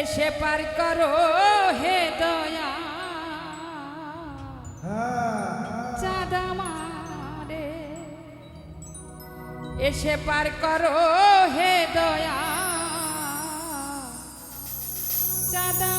এসে পার করো হে দয়া। চাঁদা মারে এসে পার করো হে দয়া। চাঁদা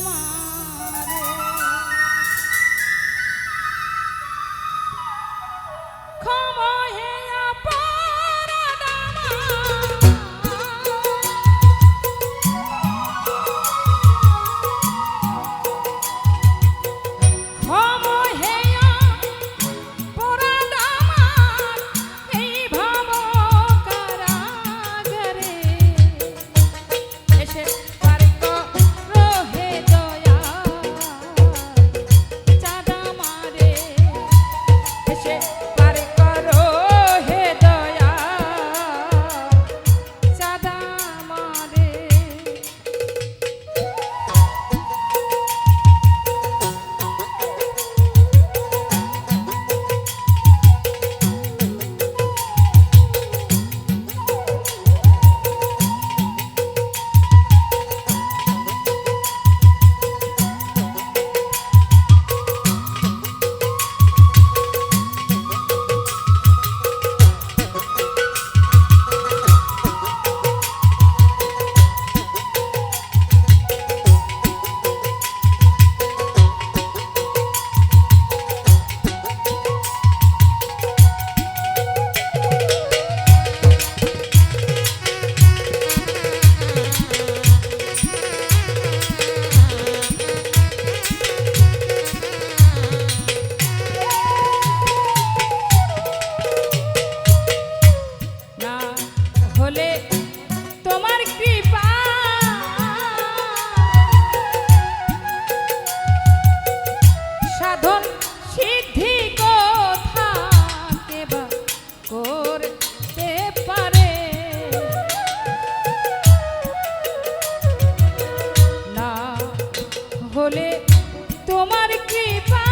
তোমার কৃপা